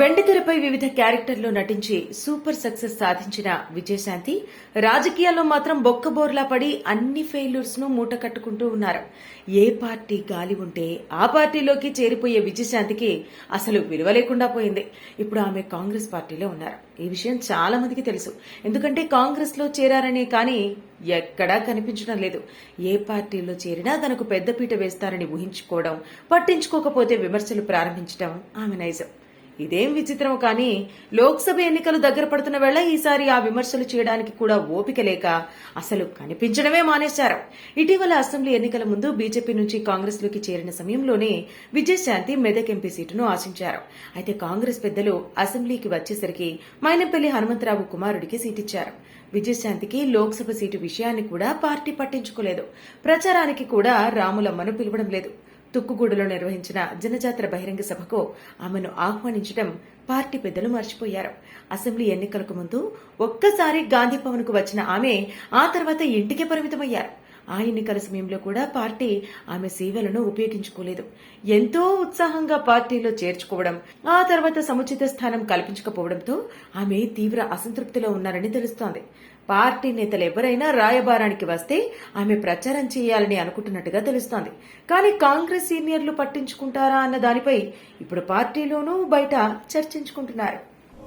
వెండితెరపై వివిధ క్యారెక్టర్లో నటించి సూపర్ సక్సెస్ సాధించిన విజయశాంతి రాజకీయాల్లో మాత్రం బొక్కబోర్లా పడి అన్ని ఫెయిల్యూర్స్ను మూట కట్టుకుంటూ ఉన్నారు. ఏ పార్టీ గాలి ఉంటే ఆ పార్టీలోకి చేరిపోయే విజయశాంతికి అసలు విలువ లేకుండా పోయింది. ఇప్పుడు ఆమె కాంగ్రెస్ పార్టీలో ఉన్నారు. ఈ విషయం చాలా మందికి తెలుసు. ఎందుకంటే కాంగ్రెస్లో చేరారనే కానీ ఎక్కడా కనిపించడం లేదు. ఏ పార్టీలో చేరినా తనకు పెద్దపీట వేస్తారని ఊహించుకోవడం పట్టించుకోకపోతే విమర్శలు ప్రారంభించడం ఆమె నైజం. ఇదేం విచిత్రం కానీ లోక్సభ ఎన్నికలు దగ్గర పడుతున్న వేళ ఈసారి ఆ విమర్శలు చేయడానికి కూడా ఓపిక లేక అసలు కనిపించడమే మానేశారు. ఇటీవల అసెంబ్లీ ఎన్నికల ముందు బీజేపీ నుంచి కాంగ్రెస్లోకి చేరిన సమయంలోనే విజయశాంతి మెదక్ ఎంపీ సీటును ఆశించారు. అయితే కాంగ్రెస్ పెద్దలు అసెంబ్లీకి వచ్చేసరికి మైనపల్లి హనుమంతరావు కుమారుడికి సీటిచ్చారు. విజయశాంతికి లోక్సభ సీటు విషయాన్ని కూడా పార్టీ పట్టించుకోలేదు. ప్రచారానికి కూడా రాములమ్మను పిలవడం లేదు. తుక్కుగూడలో నిర్వహించిన జనజాతర బహిరంగ సభకు ఆమెను ఆహ్వానించడం పార్టీ పెద్దలు మర్చిపోయారు. అసెంబ్లీ ఎన్నికలకు ముందు ఒక్కసారి గాంధీ భవన్కు వచ్చిన ఆమె ఆ తర్వాత ఇంటికే పరిమితమయ్యారు. ఆ ఎన్నికల సమయంలో కూడా పార్టీ ఆమె సేవలను ఉపయోగించుకోలేదు. ఎంతో ఉత్సాహంగా పార్టీలో చేర్చుకోవడం ఆ తర్వాత సముచిత స్థానం కల్పించకపోవడంతో ఆమె తీవ్ర అసంతృప్తిలో ఉన్నారని తెలుస్తోంది. పార్టీ నేతలు ఎవరైనా రాయబారానికి వస్తే ఆమె ప్రచారం చేయాలని అనుకుంటున్నట్టుగా తెలుస్తోంది. కానీ కాంగ్రెస్ సీనియర్లు పట్టించుకుంటారా అన్న దానిపై ఇప్పుడు పార్టీలోనూ బయట చర్చించుకుంటున్నారు.